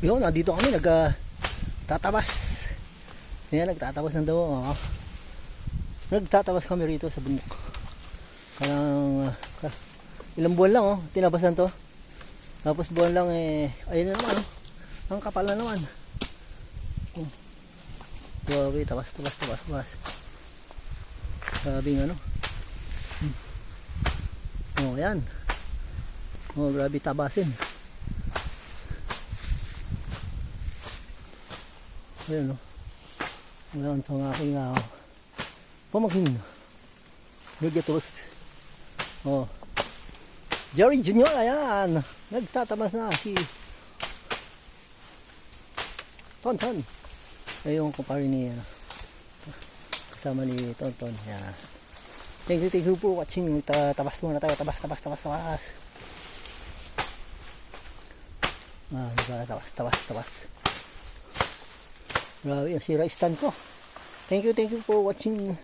Yun, nandito kami nag ah, tatabas. Yan, nagtatabas ng daw. Oh. Nagtatabas kami rito sa bundok. Parang ah, ilang buwan lang oh, tinabasan to. Tapos buwan lang eh, ayun na naman oh. Ang kapal na naman. Oh. Grabe, tabas, tabas, tabas, tabas. Grabe ano. Hmm. Oh, yan. Oh, grabe tabasin. Ayan o. Ngayon sa aking uh, pamangkin. Vegetos. Oh. Jerry Junior, ayan. Nagtatamas na si Tonton. Ayun ko pa rin ni ano, kasama ni Tonton. Ayan. Thank you, thank you po watching. Ta tabas muna tayo. Tabas, tabas, tabas, tabas. Ah, diba? Tabas, tabas, tabas. Grabe, ang sira stand ko. Thank you, thank you for watching.